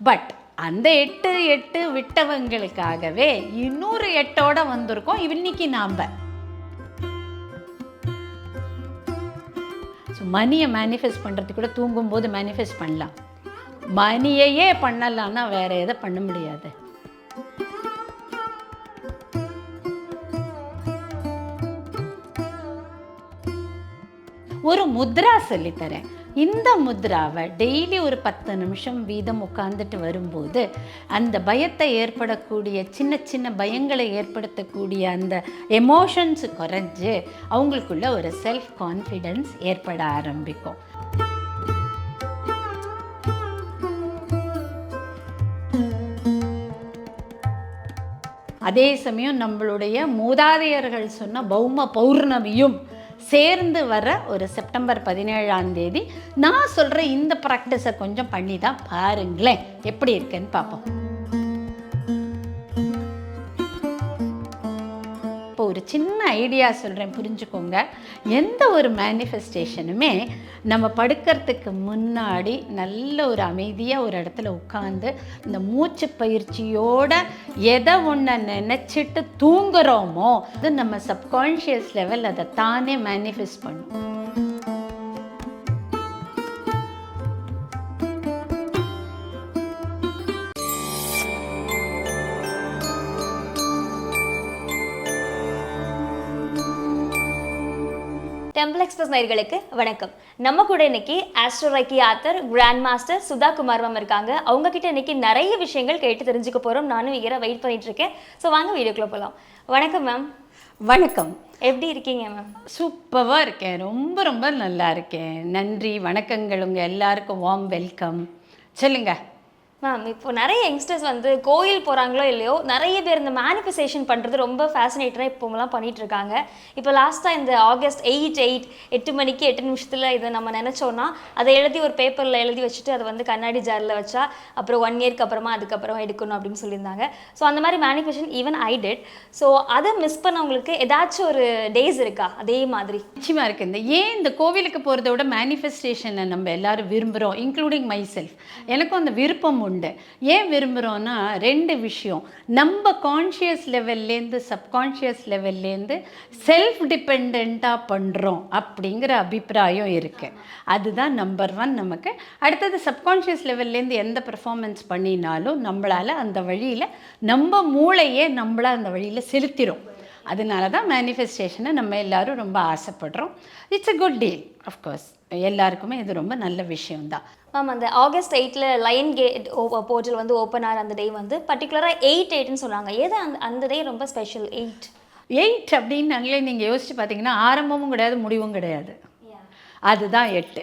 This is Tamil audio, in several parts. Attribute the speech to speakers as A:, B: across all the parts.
A: பட் அந்த எட்டு எட்டு விட்டவங்களுக்காகவே இன்னொரு எட்டோட வந்திருக்கோம். இன்னைக்கு நாம். ஸோ மணியை மேனிஃபெஸ்ட் பண்ணுறது கூட தூங்கும்போது மேனிஃபெஸ்ட் பண்ணலாம். மணியையே பண்ணலான்னா வேற எதை பண்ண முடியாது. ஒரு முத்ரா சொல்லித்தரேன். இந்த முத்ராவை டெய்லி ஒரு பத்து நிமிஷம் வீதம் உட்காந்துட்டு வரும்போது அந்த பயத்தை ஏற்படக்கூடிய சின்ன சின்ன பயங்களை ஏற்படுத்தக்கூடிய அந்த எமோஷன்ஸ் குறைஞ்சு அவங்களுக்குள்ள ஒரு செல்ஃப் கான்ஃபிடென்ஸ் ஏற்பட ஆரம்பிக்கும். அதே சமயம் நம்மளுடைய மூதாதையர்கள் சொன்ன பௌம பௌர்ணமியும் சேர்ந்து வர ஒரு செப்டம்பர் பதினேழாம் தேதி நான் சொல்கிற இந்த ப்ராக்டிஸை கொஞ்சம் பண்ணி தான் பாருங்களேன். எப்படி இருக்குன்னு பார்ப்போம். ஒரு சின்ன ஐடியா சொல்கிறேன் புரிஞ்சுக்கோங்க. எந்த ஒரு மேனிஃபெஸ்டேஷனுமே நம்ம படுக்கிறதுக்கு முன்னாடி நல்ல ஒரு அமைதியாக ஒரு இடத்துல உட்காந்து இந்த மூச்சு பயிற்சியோட எதை ஒன்றை நினச்சிட்டு தூங்குறோமோ அது நம்ம சப்கான்ஷியஸ் லெவல் அதை தானே மேனிஃபெஸ்ட் பண்ணும்.
B: டெம்பிள் எக்ஸ்பிரஸ் நேயர்களுக்கு வணக்கம். நம்ம கூட இன்னைக்கு ஆஸ்ட்ரோரைக்கி author grand master Sudha Kumar ma'am இருக்காங்க. அவங்க கிட்ட இன்னைக்கு நிறைய விஷயங்கள் கேட்டு தெரிஞ்சுக்க போறோம். நானும் ஈகரா வெயிட் பண்ணிட்டு இருக்கேன். ஸோ வாங்க வீடியோக்குள்ள போகலாம் வணக்கம் மேம்
A: வணக்கம்.
B: எப்படி இருக்கீங்க மேம்
A: சூப்பராக இருக்கேன். ரொம்ப ரொம்ப நல்லா இருக்கேன். நன்றி வணக்கங்கள் உங்கள் எல்லாருக்கும். வார்ம் வெல்கம் சொல்லுங்கள்
B: மேம் இப்போ நிறைய யங்ஸ்டர்ஸ் வந்து கோயில் போகிறாங்களோ இல்லையோ நிறைய பேர் இந்த மேனிஃபெஸ்டேஷன் பண்ணுறது ரொம்ப ஃபேசினேட்டராக இப்போலாம் பண்ணிகிட்ருக்காங்க இருக்காங்க இப்போ லாஸ்ட்டாக இந்த ஆகஸ்ட் எயிட் எயிட் எட்டு மணிக்கு எட்டு நிமிஷத்தில் இதை நம்ம நினச்சோன்னா அதை எழுதி ஒரு பேப்பரில் எழுதி வச்சுட்டு அதை வந்து கண்ணாடி ஜாரில் வச்சா அப்புறம் ஒன் இயர்க்கு அப்புறமா அதுக்கப்புறம் எடுக்கணும் அப்படின்னு சொல்லியிருந்தாங்க. ஸோ அந்த மாதிரி manifestation even I did so அதை மிஸ் பண்ணவங்களுக்கு ஏதாச்சும் ஒரு டேஸ் இருக்கா? அதே மாதிரி.
A: நிச்சயமாக இருக்குது இந்த ஏன் இந்த கோவிலுக்கு போகிறத விட மேனிஃபெஸ்டேஷனை நம்ம எல்லாரும் விரும்புகிறோம் இன்க்ளூடிங் மை செல்ஃப் எனக்கும் அந்த விருப்பம் உண்டு. ஏன் விரும்புகிறோன்னா ரெண்டு விஷயம். நம்ம கான்ஷியஸ் லெவல்லேருந்து சப்கான்ஷியஸ் லெவல்லேருந்து செல்ஃப் டிபெண்ட்டாக பண்ணுறோம் அப்படிங்கிற அபிப்பிராயம் இருக்குது அதுதான் நம்பர் ஒன் நமக்கு. அடுத்தது சப்கான்ஷியஸ் லெவல்லேருந்து எந்த பெர்ஃபார்மன்ஸ் பண்ணினாலும் நம்மளால் அந்த வழியில் நம்ம மூளையே நம்மளால் அந்த வழியில் செலுத்திடும் அதனால தான் மேனிஃபெஸ்டேஷனை நம்ம எல்லாரும் ரொம்ப ஆசைப்படுறோம். It's a good deal of course எல்லாருக்குமே இது ரொம்ப நல்ல விஷயம்தான்.
B: மேம் அந்த ஆகஸ்ட் எயிட்டில் லைன் கேட் போர்ட்டல் வந்து ஓப்பன் ஆகிற அந்த டே வந்து பர்டிகுலராக எயிட் எயிட்னு சொன்னாங்க. ஏது அந்த அந்த டே ரொம்ப ஸ்பெஷல் எயிட்
A: எயிட் அப்படின்னாங்களே நீங்கள் யோசிச்சு பார்த்தீங்கன்னா ஆரம்பமும் கிடையாது முடிவும் கிடையாது. அதுதான் எட்டு.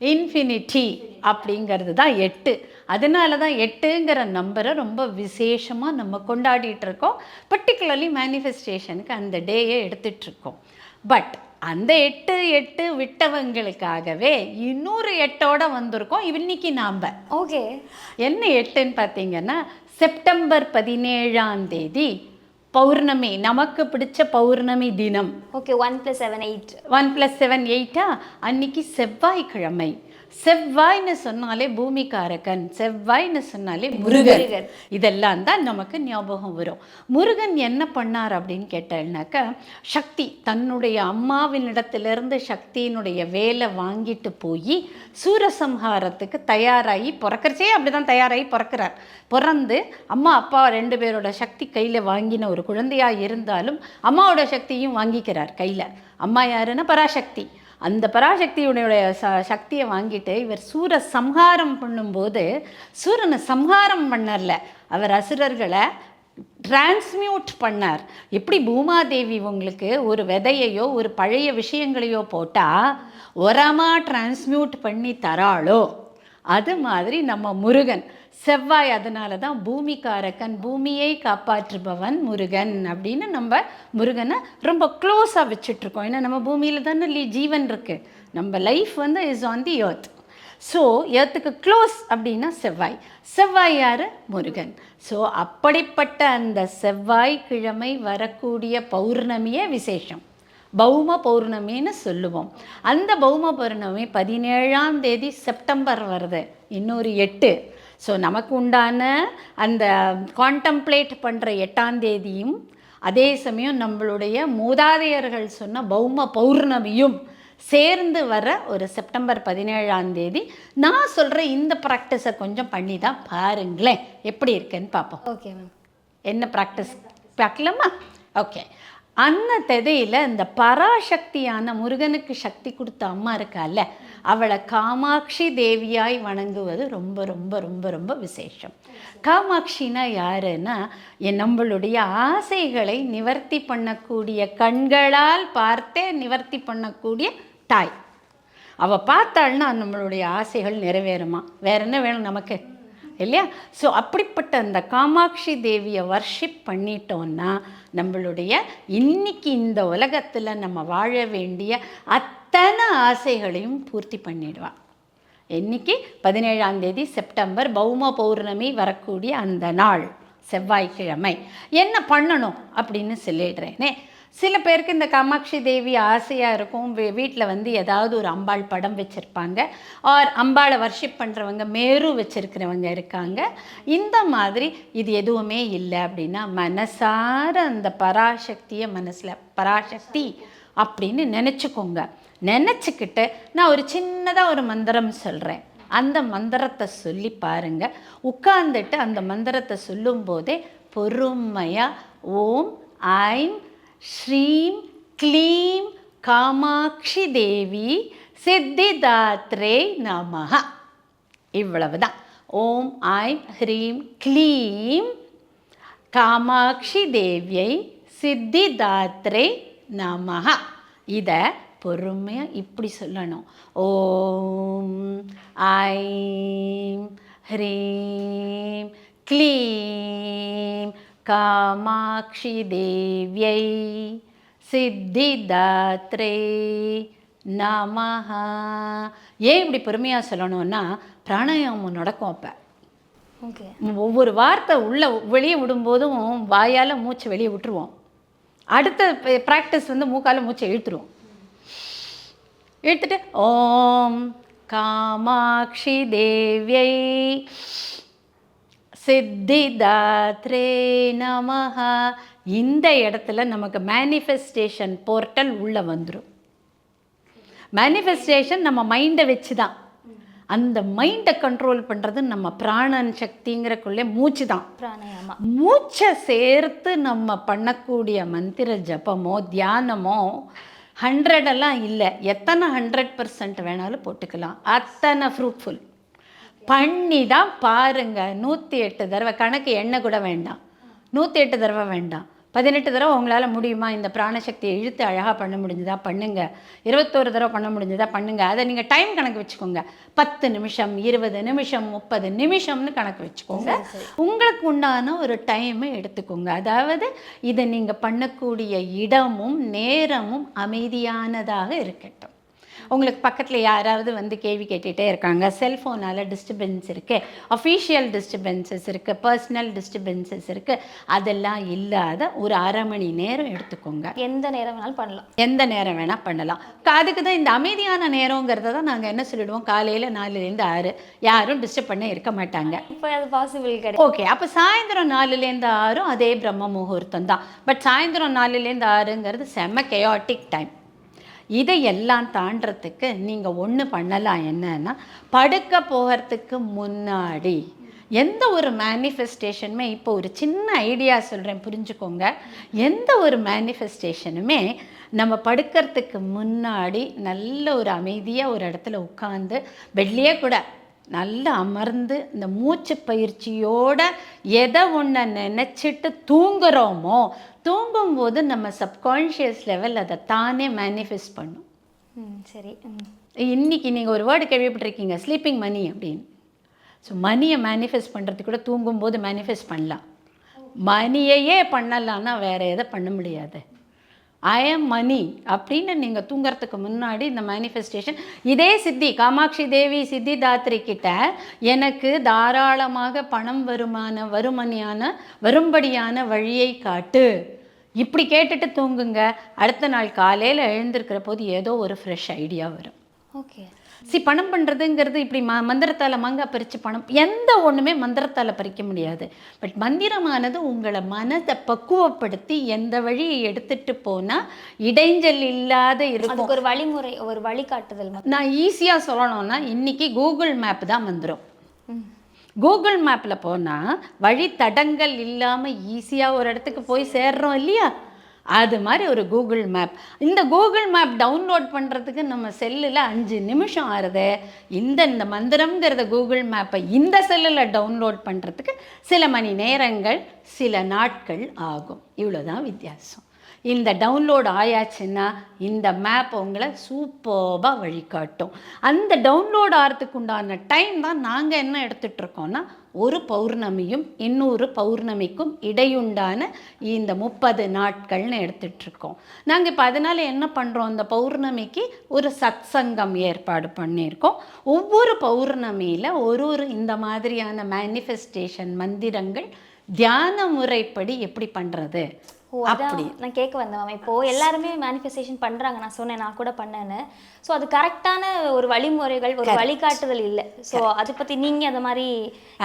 A: இன்ஃபினிட்டி அப்படிங்கிறது தான் எட்டு. அதனால தான் எட்டுங்கிற நம்பரை ரொம்ப விசேஷமாக நம்ம கொண்டாடிட்டு இருக்கோம் பர்டிகுலர்லி மேனிஃபெஸ்டேஷனுக்கு அந்த டேயை எடுத்துட்டு இருக்கோம் பட் அந்த எட்டு எட்டு விட்டவங்களுக்காகவே இன்னொரு எட்டோட வந்திருக்கோம். இன்னைக்கு நாம்.
B: ஓகே.
A: என்ன எட்டுன்னு பார்த்தீங்கன்னா செப்டம்பர் பதினேழாம் தேதி பௌர்ணமி. நமக்கு பிடிச்ச பௌர்ணமி தினம்.
B: Okay one plus seven eight
A: one plus seven எயிட்டா அன்னைக்கு செவ்வாய்க்கிழமை. செவ்வாய்னு சொன்னாலே பூமிகாரகன் செவ்வாய்னு சொன்னாலே முருகன். இதெல்லாம் தான் நமக்கு ஞாபகம் வரும். முருகன் என்ன பண்ணார் அப்படின்னு கேட்டேன்னாக்கா சக்தி தன்னுடைய அம்மாவினிடத்திலிருந்து சக்தியினுடைய வேலை வாங்கிட்டு போய் சூரசம்ஹாரத்துக்கு தயாராகி பிறக்கறச்சே அப்படி தான் தயாராகி பிறக்கிறார். பிறந்து அம்மா அப்பா ரெண்டு பேரோட சக்தி கையில் வாங்கின ஒரு குழந்தையாக இருந்தாலும் அம்மாவோட சக்தியும் வாங்கிக்கிறார் கையில். அம்மா யாருன்னா பராசக்தி. அந்த பராசக்தியுடைய ச சக்தியை வாங்கிட்டு இவர் சூர சம்ஹாரம் பண்ணும்போது சூரனை சம்ஹாரம் பண்ணல அவர் அசுரர்களை டிரான்ஸ்மியூட் பண்ணார். எப்படி பூமாதேவி உங்களுக்கு ஒரு விதையையோ ஒரு பழைய விஷயங்களையோ போட்டால் உரமாக டிரான்ஸ்மியூட் பண்ணி தராளோ? அது மாதிரி நம்ம முருகன். செவ்வாய் அதனால தான் பூமிக்காரக்கன் பூமியை காப்பாற்றுபவன் முருகன் அப்படின்னு நம்ம முருகனை ரொம்ப க்ளோஸாக வச்சுட்ருக்கோம் ஏன்னா நம்ம பூமியில் தானே லீ- ஜீவன் இருக்குது நம்ம லைஃப் வந்து is on the earth so எர்த்துக்கு close அப்படின்னா செவ்வாய். செவ்வாய் யார்? முருகன். ஸோ அப்படிப்பட்ட அந்த செவ்வாய் கிழமை வரக்கூடிய பௌர்ணமியே விசேஷம். பௌம பௌர்ணமின்னு சொல்லுவோம். அந்த பௌம பௌர்ணமி பதினேழாம் தேதி செப்டம்பர் வருது. இன்னொரு எட்டு. ஸோ நமக்கு உண்டான அந்த கான்டம்ப்ளேட் பண்ணுற எட்டாம் தேதியும் அதே சமயம் நம்மளுடைய மூதாதையர்கள் சொன்ன பௌம பௌர்ணமியும் சேர்ந்து வர ஒரு செப்டம்பர் பதினேழாம் தேதி. நான் சொல்கிற இந்த ப்ராக்டிஸை கொஞ்சம் பண்ணி தான் பாருங்களேன். எப்படி இருக்குன்னு பார்ப்போம்
B: ஓகே மேம்
A: என்ன ப்ராக்டிஸ் பார்க்கலாமா? ஓகே அந்த தெதையில் இந்த பராசக்தியான முருகனுக்கு சக்தி கொடுத்த அம்மா இருக்கால்ல அவளை காமாட்சி தேவியாய் வணங்குவது ரொம்ப ரொம்ப ரொம்ப ரொம்ப விசேஷம். காமாட்சினா யாருன்னா என் நம்மளுடைய ஆசைகளை நிவர்த்தி பண்ணக்கூடிய கண்களால் பார்த்தே நிவர்த்தி பண்ணக்கூடிய தாய். அவள் பார்த்தாள்னா நம்மளுடைய ஆசைகள் நிறைவேறுமா? வேற என்ன வேணும் நமக்கு? இல்லையா? ஸோ அப்படிப்பட்ட அந்த காமாட்சி தேவியை வர்ஷிப் பண்ணிட்டோன்னா நம்மளுடைய இன்னைக்கு இந்த உலகத்தில் நம்ம வாழ வேண்டிய அத்தனை ஆசைகளையும் பூர்த்தி பண்ணிடுவான். இன்னைக்கு பதினேழாம் தேதி செப்டம்பர் பௌம பௌர்ணமி வரக்கூடிய அந்த நாள் செவ்வாய்க்கிழமை. என்ன பண்ணணும் அப்படின்னு சொல்லிடுறேனே. சில பேருக்கு இந்த காமாட்சி தேவி ஆசையாக இருக்கும். வீட்டில் வந்து ஏதாவது ஒரு அம்பாள் படம் வச்சுருப்பாங்க. ஆர் அம்பாளை வர்ஷிப் பண்ணுறவங்க மேரு வச்சுருக்கிறவங்க இருக்காங்க. இந்த மாதிரி இது எதுவுமே இல்லை அப்படின்னா மனசார அந்த பராசக்தியை மனசில் பராசக்தி அப்படின்னு நினச்சிக்கோங்க. நினச்சிக்கிட்டு நான் ஒரு சின்னதாக ஒரு மந்திரம் சொல்கிறேன் அந்த மந்திரத்தை சொல்லி பாருங்க. உட்கார்ந்துட்டு அந்த மந்திரத்தை சொல்லும்போதே பொறுமையாக ஓம் ஐம் ஸ்ரீம் க்ளீம் காமாட்சி தேவி சித்திதாத்ரே இவ்வளவு தான் ஓம் ஐம் ஹ்ரீம் க்ளீம் காமாட்சி தேவியை சித்திதாத்ரே நமஹ. இதை பொறுமையாக இப்படி சொல்லணும். ஓம் ஐம் ஹ்ரீம் க்ளீம் காமாட்சி தேவியை சித்திதாத்ரே நமஹ. ஏன் இப்படி பொறுமையாக சொல்லணும்னா பிராணாயாமம் நடக்கும் அப்போ.
B: ஓகே.
A: ஒவ்வொரு வார்த்தை உள்ள வெளியே விடும்போதும் வாயால் மூச்சு வெளியே விட்டுருவோம். அடுத்த ப்ராக்டிஸ் வந்து மூக்கால மூச்சை இழுத்துருவோம். இழுத்துட்டு ஓம் காமாட்சி தேவியை சித்திதாத்ரே நமஹ. இந்த இடத்துல நமக்கு மேனிஃபெஸ்டேஷன் போர்ட்டல் உள்ளே வந்துடும் மேனிஃபெஸ்டேஷன் நம்ம மைண்டை வச்சு தான் அந்த மைண்டை கண்ட்ரோல் பண்ணுறது நம்ம பிராணன் சக்திங்கிறக்குள்ளே மூச்சு தான்.
B: பிராணாயாமா
A: மூச்சை சேர்த்து நம்ம பண்ணக்கூடிய மந்திர ஜபமோ தியானமோ ஹண்ட்ரடெல்லாம் இல்லை. எத்தனை ஹண்ட்ரட் பர்சன்ட் வேணாலும் போட்டுக்கலாம். அத்தனை ஃப்ரூட்ஃபுல் பண்ணி தான் பாருங்க. நூற்றி எட்டு தடவை. கணக்கு எண்ணெய் கூட வேண்டாம். நூற்றி எட்டு தடவை வேண்டாம். பதினெட்டு தடவை உங்களால் முடியுமா இந்த பிராணசக்தியை இழுத்து அழகாக பண்ண முடிஞ்சதா? பண்ணுங்க. இருபத்தோரு தடவை பண்ண முடிஞ்சதா? பண்ணுங்க. அதை நீங்கள் டைம் கணக்கு வச்சுக்கோங்க. பத்து நிமிஷம் இருபது நிமிஷம் முப்பது நிமிஷம்னு கணக்கு வச்சுக்கோங்க. உங்களுக்கு உண்டான ஒரு டைமை எடுத்துக்கோங்க. அதாவது இதை நீங்கள் பண்ணக்கூடிய இடமும் நேரமும் அமைதியானதாக இருக்கட்டும். உங்களுக்கு பக்கத்தில் யாராவது வந்து கேள்வி கேட்டுகிட்டே இருக்காங்க. செல்ஃபோனால் டிஸ்டர்பன்ஸ் இருக்குது அஃபீஷியல் டிஸ்டர்பன்சஸ் இருக்குது பர்சனல் டிஸ்டர்பன்சஸ் இருக்குது அதெல்லாம் இல்லாத ஒரு அரை மணி நேரம் எடுத்துக்கோங்க.
B: எந்த நேரம் வேணாலும் பண்ணலாம்.
A: எந்த நேரம் வேணால் பண்ணலாம். அதுக்கு தான் இந்த அமைதியான நேரங்கிறத தான் நாங்கள் என்ன சொல்லிடுவோம்? காலையில் நாலுலேருந்து ஆறு. யாரும் டிஸ்டர்ப் பண்ண இருக்க மாட்டாங்க.
B: இப்போ அது பாசிபிள் கிடையாது.
A: ஓகே அப்போ சாயந்தரம் நாலுலேருந்து ஆறும் அதே பிரம்ம முகூர்த்தம் தான். பட் சாயந்தரம் நாலுலேருந்து ஆறுங்கிறது செம்ம கெயாட்டிக் டைம் இதையெல்லாம் தாண்டறதுக்கு நீங்கள் ஒன்று பண்ணலாம் என்னன்னா படுக்க போகிறதுக்கு முன்னாடி எந்த ஒரு மேனிஃபெஸ்டேஷனுமே இப்போ ஒரு சின்ன ஐடியா சொல்கிறேன் புரிஞ்சுக்கோங்க. எந்த ஒரு மேனிஃபெஸ்டேஷனுமே நம்ம படுக்கிறதுக்கு முன்னாடி நல்ல ஒரு அமைதியாக ஒரு இடத்துல உட்காந்து பெட்லேயே கூட நல்லா அமர்ந்து இந்த மூச்சு பயிற்சியோட எதை ஒன்றை நினச்சிட்டு தூங்குறோமோ தூங்கும்போது நம்ம சப்கான்ஷியஸ் லெவல் அதை தானே மேனிஃபெஸ்ட் பண்ணும்.
B: ம் சரி. ம்.
A: இன்னைக்கு நீங்கள் ஒரு வேர்டு கேள்விப்பட்டிருக்கீங்க ஸ்லீப்பிங் மணி அப்படின்னு. ஸோ மணியை மேனிஃபெஸ்ட் பண்ணுறதுக்கு கூட தூங்கும்போது மேனிஃபெஸ்ட் பண்ணலாம். மணியையே பண்ணலான்னா வேறு எதை பண்ண முடியாது. ஐ எம் மணி அப்படின்னு நீங்கள் தூங்குறதுக்கு முன்னாடி இந்த மேனிஃபெஸ்டேஷன் இதே சித்தி காமாட்சி தேவி சித்தி தாத்ரி கிட்ட எனக்கு தாராளமாக பணம் வருமான வருமணியான வரும்படியான வழியை காட்டு. இப்படி கேட்டுட்டு தூங்குங்க. அடுத்த நாள் காலையில் எழுந்திருக்கிற போது ஏதோ ஒரு ஃப்ரெஷ் ஐடியா வரும்.
B: ஓகே
A: சி பணம் பண்ணுறதுங்கிறது இப்படி ம மந்திரத்தால் மாங்காய் பறித்து பணம் எந்த ஒன்றுமே மந்திரத்தால் பறிக்க முடியாது. பட் மந்திரமானது உங்களை மனதை பக்குவப்படுத்தி எந்த வழியை எடுத்துட்டு போனால் இடைஞ்சல் இல்லாத இருக்கும்.
B: ஒரு வழிமுறை ஒரு வழிகாட்டுதல்
A: நான் ஈஸியாக சொல்லணும்னா இன்னைக்கு கூகுள் மேப் தான் வந்துடும் கூகுள் மேப்பில் போனால் வழி தடங்கள் இல்லாமல் ஈஸியாக ஒரு இடத்துக்கு போய் சேர்றோம் இல்லையா? அது மாதிரி ஒரு கூகுள் மேப் இந்த கூகுள் மேப் டவுன்லோட் பண்ணுறதுக்கு நம்ம செல்லில் அஞ்சு நிமிஷம் ஆறுது. இந்த இந்த மந்திரம்ங்கிறத கூகுள் மேப்பை இந்த செல்லில் டவுன்லோட் பண்ணுறதுக்கு சில மணி நேரங்கள் சில நாட்கள் ஆகும். இவ்வளோதான் வித்தியாசம். இந்த டவுன்லோட் ஆயாச்சுன்னா இந்த மேப் உங்களை சூப்பர்பாக வழிகாட்டும். அந்த டவுன்லோட் ஆகிறதுக்கு உண்டான டைம் தான் நாங்கள் என்ன எடுத்துட்டு ஒரு பௌர்ணமியும் இன்னொரு பௌர்ணமிக்கும் இடையுண்டான இந்த முப்பது நாட்கள்னு எடுத்துகிட்ருக்கோம் நாங்கள் இப்போ அதனால் என்ன பண்ணுறோம் இந்த பௌர்ணமிக்கு ஒரு சத்சங்கம் ஏற்பாடு பண்ணியிருக்கோம். ஒவ்வொரு பௌர்ணமியில் ஒரு ஒரு இந்த மாதிரியான மேனிஃபெஸ்டேஷன் மந்திரங்கள் தியான முறைப்படி எப்படி பண்ணுறது
B: அதான் நான் கேட்க வந்தேன் இப்போ எல்லாருமே மேனிஃபெஸ்டேஷன் பண்றாங்க. நான் சொன்னேன் நான் கூட பண்ணேன்னு. ஸோ அது கரெக்டான ஒரு வழிமுறைகள் ஒரு வழிகாட்டுதல் இல்லை. ஸோ அதை பத்தி நீங்க அந்த மாதிரி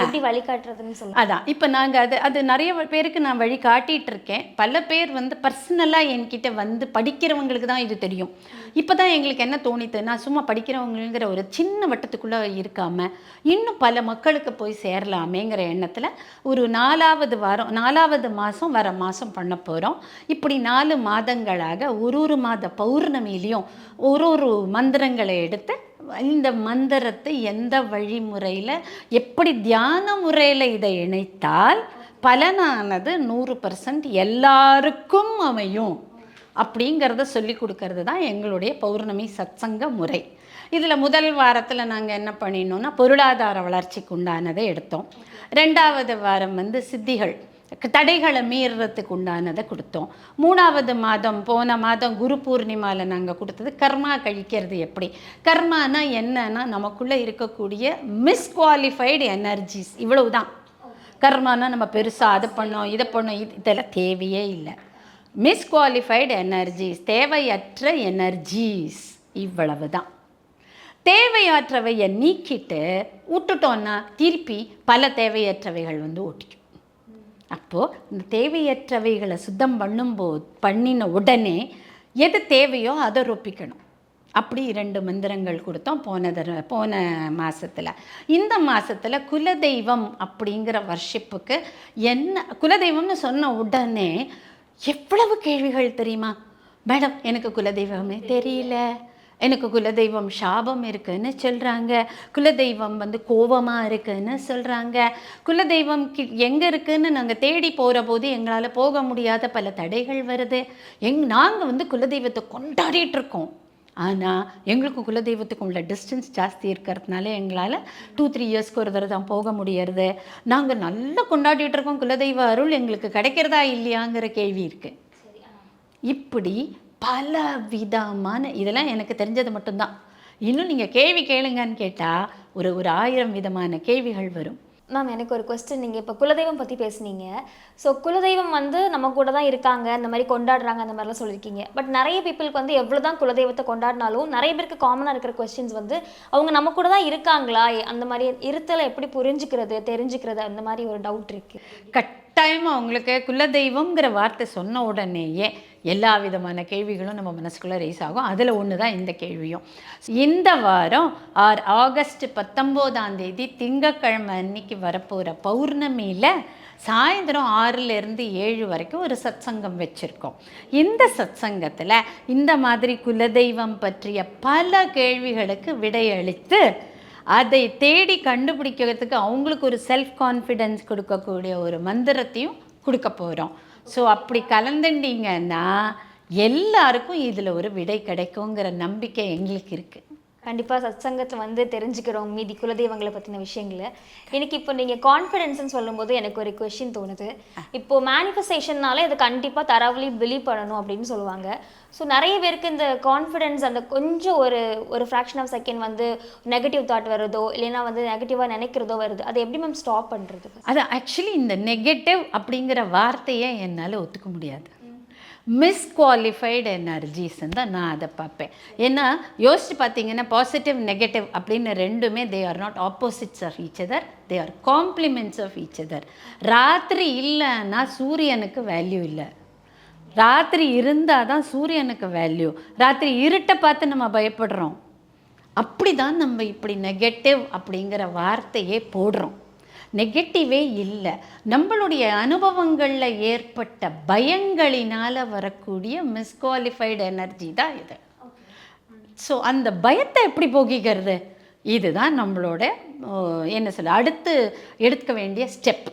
B: எப்படி வழிகாட்டுறதுன்னு சொல்லுங்க.
A: அதான். இப்போ நாங்கள் அது அது நிறைய பேருக்கு நான் வழி காட்டிகிட்டு இருக்கேன். பல பேர் வந்து பர்சனலாக என்கிட்ட வந்து படிக்கிறவங்களுக்கு தான் இது தெரியும். இப்போ தான் எங்களுக்கு என்ன தோணித்து நான் சும்மா படிக்கிறவங்கிற ஒரு சின்ன வட்டத்துக்குள்ளே இருக்காமல் இன்னும் பல மக்களுக்கு போய் சேரலாமேங்கிற எண்ணத்தில் ஒரு நாலாவது வாரம் நாலாவது மாதம் வர மாதம் பண்ண போகிறோம் இப்படி நாலு மாதங்களாக ஒரு ஒரு மாத பௌர்ணமிலையும் ஒரு ஒரு மந்திரங்களை எடுத்து இந்த மந்திரத்தை எந்த வழிமுறையில் எப்படி தியான முறையில் இதை இணைத்தால் பலனானது நூறு பர்சன்ட் எல்லாருக்கும் அமையும். அப்படிங்கிறத சொல்லி கொடுக்கறது தான் எங்களுடைய பௌர்ணமி சத்சங்க முறை. இதில் முதல் வாரத்தில் நாங்கள் என்ன பண்ணினோம்னா பொருளாதார வளர்ச்சிக்கு உண்டானதை எடுத்தோம். ரெண்டாவது வாரம் வந்து சித்திகள் தடைகளை மீறுறதுக்கு உண்டானதை கொடுத்தோம். மூணாவது மாதம் போன மாதம் குரு பூர்ணிமாவில் நாங்கள் கொடுத்தது கர்மா கழிக்கிறது எப்படி? கர்மானா என்னன்னா நமக்குள்ளே இருக்கக்கூடிய மிஸ்குவாலிஃபைடு எனர்ஜிஸ் இவ்வளவு தான் கர்மானா நம்ம பெருசாக அதை பண்ணோம் இதை பண்ணோம் இது இதெல்லாம் தேவையே இல்லை. மிஸ்குவாலிஃபைடு எனர்ஜிஸ் தேவையற்ற எனர்ஜீஸ் இவ்வளவு தான் தேவையற்றவையை நீக்கிட்டு விட்டுட்டோன்னா திருப்பி பல தேவையற்றவைகள் வந்து ஓட்டிக்கும் அப்போது இந்த தேவையற்றவைகளை சுத்தம் பண்ணும்போது பண்ணின உடனே எது தேவையோ அதை ரொப்பிக்கணும். அப்படி இரண்டு மந்திரங்கள் கொடுத்தோம் போன தர போன மாதத்தில் இந்த மாதத்தில் குலதெய்வம் அப்படிங்கிற வர்ஷிப்புக்கு என்ன குலதெய்வம்னு சொன்ன உடனே எவ்வளவு கேள்விகள் தெரியுமா? மேடம் எனக்கு குலதெய்வமே தெரியல. எனக்கு குலதெய்வம் சாபம் இருக்குன்னு சொல்கிறாங்க குலதெய்வம் வந்து கோபமாக இருக்குன்னு சொல்கிறாங்க குலதெய்வம் கி எங்கே இருக்குன்னு நாங்கள் தேடி போகிற போது எங்களால் போக முடியாத பல தடைகள் வருது. எங் நாங்கள் வந்து குலதெய்வத்தை கொண்டாடிட்டு இருக்கோம். ஆனால் எங்களுக்கு குலதெய்வத்துக்கு உள்ள டிஸ்டன்ஸ் ஜாஸ்தி இருக்கிறதுனால எங்களால் டூ த்ரீ இயர்ஸ்க்கு ஒரு தடவை தான் போக முடியறது. நாங்கள் நல்லா கொண்டாடிட்டு இருக்கோம். குலதெய்வ அருள் எங்களுக்கு கிடைக்கிறதா இல்லையாங்கிற கேள்வி இருக்குது இப்படி பல விதமான இதெல்லாம் எனக்கு தெரிஞ்சது மட்டும்தான். இன்னும் நீங்கள் கேள்வி கேளுங்கன்னு கேட்டால் ஒரு ஒரு ஆயிரம் விதமான கேள்விகள் வரும்.
B: மேம் எனக்கு ஒரு கொஸ்டின் நீங்கள் இப்போ குலதெய்வம் பற்றி பேசுனீங்க. ஸோ குலதெய்வம் வந்து நம்ம கூட தான் இருக்காங்க. இந்த மாதிரி கொண்டாடுறாங்க அந்த மாதிரிலாம் சொல்லியிருக்கீங்க பட் நிறைய பீப்புளுக்கு வந்து எவ்வளோ தான் குலதெய்வத்தை கொண்டாடினாலும் நிறைய பேருக்கு காமனாக இருக்கிற கொஸ்டின்ஸ் வந்து அவங்க நம்ம கூட தான் இருக்காங்களா? அந்த மாதிரி இருத்தலை எப்படி புரிஞ்சுக்கிறது தெரிஞ்சுக்கிறது அந்த மாதிரி ஒரு டவுட் இருக்குது
A: கட்டாயமாக அவங்களுக்கு குலதெய்வம்ங்கிற வார்த்தை சொன்ன உடனேயே எல்லா விதமான கேள்விகளும் நம்ம மனசுக்குள்ளே ரேஸ் ஆகும். அதில் ஒன்று தான் இந்த கேள்வியும். இந்த வாரம் ஆர் ஆகஸ்ட் பத்தொம்போதாம் தேதி திங்கக்கிழமை அன்னைக்கு வரப்போகிற பௌர்ணமியில் சாயந்தரம் ஆறுலேருந்து ஏழு வரைக்கும் ஒரு சத்சங்கம் வச்சுருக்கோம். இந்த சத்சங்கத்தில் இந்த மாதிரி குலதெய்வம் பற்றிய பல கேள்விகளுக்கு விடையளித்து அதை தேடி கண்டுபிடிக்கிறதுக்கு அவங்களுக்கு ஒரு செல்ஃப் கான்ஃபிடென்ஸ் கொடுக்கக்கூடிய ஒரு மந்திரத்தையும் கொடுக்க போகிறோம் ஸோ அப்படி கலந்துட்டீங்கன்னா எல்லாருக்கும் இதில் ஒரு விடை கிடைக்குங்கிற நம்பிக்கை எங்களுக்கு இருக்குது
B: கண்டிப்பாக சத்சங்கத்தை வந்து தெரிஞ்சுக்கிறோம் மீதி குலதெய்வங்களை பற்றின விஷயங்களை. எனக்கு இப்போ நீங்கள் கான்ஃபிடென்ஸ்னு சொல்லும்போது எனக்கு ஒரு கொஷின் தோணுது. இப்போ மேனிஃபெஸ்டேஷன்னாலே அது கண்டிப்பாக தரவுலி பிலீவ் பண்ணணும் அப்படின்னு சொல்லுவாங்க. ஸோ நிறைய பேருக்கு இந்த கான்ஃபிடென்ஸ் அந்த கொஞ்சம் ஒரு ஒரு ஃப்ராக்ஷன் ஆஃப் செகண்ட் வந்து நெகட்டிவ் தாட் வருதோ இல்லைன்னா வந்து நெகட்டிவாக நினைக்கிறதோ வருது. அதை எப்படி மேம் ஸ்டாப் பண்ணுறது
A: அது ஆக்சுவலி இந்த நெகட்டிவ் அப்படிங்கிற வார்த்தையை என்னால் ஒத்துக்க முடியாது. மிஸ்குவாலிஃபைடு எனர்ஜிஸ்ன்னு தான். நான் அதை பார்ப்பேன். ஏன்னா யோசிச்சு பார்த்தீங்கன்னா பாசிட்டிவ் நெகட்டிவ் அப்படின்னு ரெண்டுமே they are not opposites of each other they are complements of each other ராத்திரி இல்லைன்னா சூரியனுக்கு வேல்யூ இல்லை. ராத்திரி இருந்தால் தான் சூரியனுக்கு வேல்யூ ராத்திரி இருட்டை பார்த்து நம்ம பயப்படுறோம். அப்படி தான் நம்ம இப்படி நெகட்டிவ் அப்படிங்கிற வார்த்தையே போடுறோம். நெகட்டிவே இல்லை. நம்மளுடைய அனுபவங்களில் ஏற்பட்ட பயங்களினால் வரக்கூடிய மிஸ்குவாலிஃபைடு எனர்ஜி தான் இது. ஸோ அந்த பயத்தை எப்படி போகிக்கிறது? இதுதான் நம்மளோட என்ன சொல்ல அடுத்து எடுக்க வேண்டிய ஸ்டெப்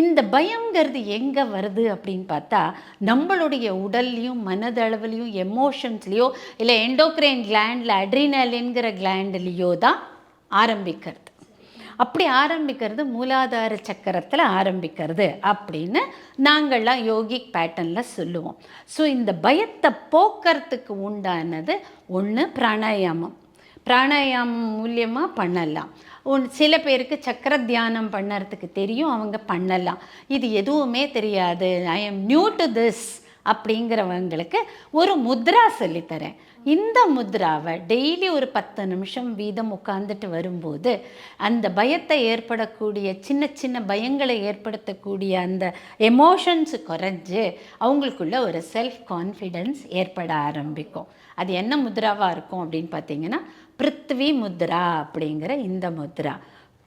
A: இந்த பயங்கிறது எங்கே வருது அப்படின்னு பார்த்தா நம்மளுடைய உடல்லையும் மனதளவுலையும் எமோஷன்ஸ்லேயோ இல்லை எண்டோக்ரைன் கிளாண்டில் அட்ரினலின்கிற கிளாண்ட்லேயோ தான் ஆரம்பிக்கிறது. அப்படி ஆரம்பிக்கிறது மூலாதார சக்கரத்தில் ஆரம்பிக்கிறது அப்படின்னு நாங்கள்லாம் யோகிக் பேட்டர்னில் சொல்லுவோம். ஸோ இந்த பயத்தை போக்கிறதுக்கு உண்டானது ஒன்று பிராணாயாமம். பிராணாயாமம் மூலியமாக பண்ணலாம். ஒன் சில பேருக்கு சக்கர தியானம் பண்ணுறதுக்கு தெரியும் அவங்க பண்ணலாம். இது எதுவுமே தெரியாது. I am new to this அப்படிங்கிறவங்களுக்கு ஒரு முத்ரா சொல்லித்தரேன். இந்த முத்ராவை டெய்லி ஒரு பத்து நிமிஷம் வீதம் உட்காந்துட்டு வரும்போது அந்த பயத்தை ஏற்படக்கூடிய சின்ன சின்ன பயங்களை ஏற்படுத்தக்கூடிய அந்த எமோஷன்ஸ் குறைஞ்சு அவங்களுக்குள்ள ஒரு செல்ஃப் கான்ஃபிடென்ஸ் ஏற்பட ஆரம்பிக்கும். அது என்ன முத்ராவாக இருக்கும் அப்படின்னு பார்த்தீங்கன்னா பிருத்வி முத்ரா அப்படிங்கிற இந்த முத்ரா.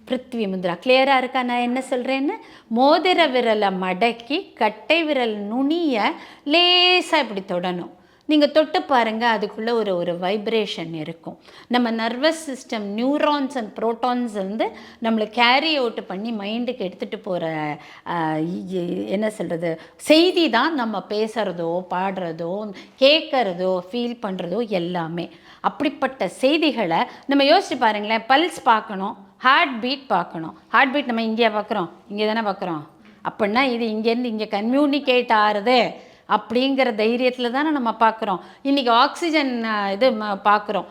A: பிருத்வி முத்ரா. கிளியராக இருக்கா? நான் என்ன சொல்கிறேன்னு மோதிர விரலை மடக்கி கட்டை விரல் நுனியை லேசாக இப்படி தொடணும். நீங்கள் தொட்டு பாருங்கள் அதுக்குள்ளே ஒரு ஒரு வைப்ரேஷன் இருக்கும். நம்ம nervous system neurons and protons வந்து நம்மளை கேரி அவுட் பண்ணி மைண்டுக்கு எடுத்துகிட்டு போகிற என்ன சொல்கிறது செய்தி தான் நம்ம பேசுகிறதோ பாடுறதோ கேட்குறதோ ஃபீல் பண்ணுறதோ எல்லாமே. அப்படிப்பட்ட செய்திகளை நம்ம யோசிச்சு பாருங்களேன் பல்ஸ் பார்க்கணும் ஹார்ட் பீட் பார்க்கணும். ஹார்ட் பீட் நம்ம இங்கே பார்க்குறோம் இங்கே தானே பார்க்குறோம். அப்படின்னா இது இங்கேருந்து இங்கே கம்யூனிகேட் ஆகுது அப்படிங்கிற தைரியத்தில் தானே நம்ம பார்க்குறோம். இன்றைக்கி ஆக்சிஜன் இது பார்க்குறோம்.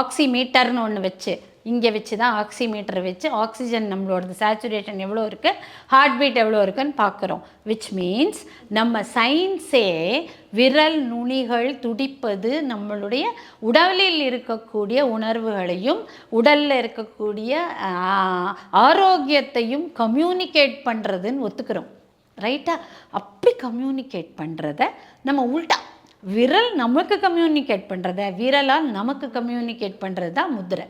A: ஆக்சிமீட்டர்னு ஒன்று வச்சு இங்கே வச்சு தான் ஆக்சிமீட்டர் வச்சு ஆக்சிஜன் நம்மளோடது சேச்சுரேஷன் எவ்வளோ இருக்குது ஹார்ட் பீட் எவ்வளோ இருக்குன்னு பார்க்குறோம். விச் மீன்ஸ் நம்ம சயின்ஸே விரல் நுனிகள் துடிப்பது நம்மளுடைய உடலில் இருக்கக்கூடிய உணர்வுகளையும் உடலில் இருக்கக்கூடிய ஆரோக்கியத்தையும் கம்யூனிகேட் பண்ணுறதுன்னு ஒத்துக்கிறோம். ரைட்டா அப்படி கம்யூனிகேட் பண்ணுறத நம்ம உல்டா விரல் நமக்கு கம்யூனிகேட் பண்ணுறத விரலால் நமக்கு கம்யூனிகேட் பண்ணுறது தான் முத்திரை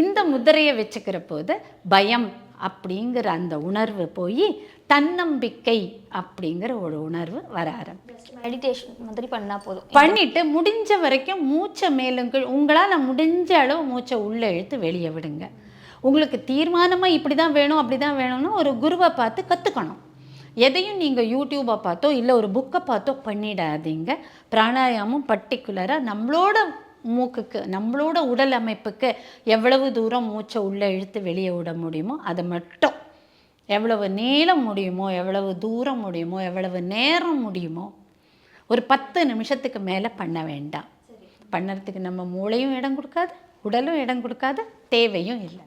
A: இந்த முத்திரையை வச்சுக்கிற போது பயம் அப்படிங்கிற அந்த உணர்வு போய் தன்னம்பிக்கை அப்படிங்கிற ஒரு உணர்வு வர ஆரம்பிக்கும்
B: மெடிடேஷன் மாதிரி பண்ணா போதும்.
A: பண்ணிட்டு முடிஞ்ச வரைக்கும் மூச்சை மேலும் கீழ் உங்களால் முடிஞ்ச அளவு மூச்சை உள்ளே இழுத்து வெளியே விடுங்க. உங்களுக்கு தீர்மானமாக இப்படி தான் வேணும் அப்படி தான் வேணும்னு ஒரு குருவை பார்த்து கற்றுக்கணும் எதையும் நீங்கள் யூடியூப்பை பார்த்தோ இல்லை ஒரு புக்கை பார்த்தோ பண்ணிடாதீங்க. பிராணாயாமம் பர்டிகுலராக நம்மளோட மூக்குக்கு நம்மளோட உடல் அமைப்புக்கு எவ்வளவு தூரம் மூச்சை உள்ளே இழுத்து வெளியே விட முடியுமோ அதை மட்டும். எவ்வளவு நீளம் முடியுமோ எவ்வளவு தூரம் முடியுமோ எவ்வளவு நேரம் முடியுமோ ஒரு பத்து நிமிஷத்துக்கு மேலே பண்ண வேண்டாம். பண்ணுறதுக்கு நம்ம மூளையும் இடம் கொடுக்காது உடலும் இடம் கொடுக்காது தேவையும் இல்லை.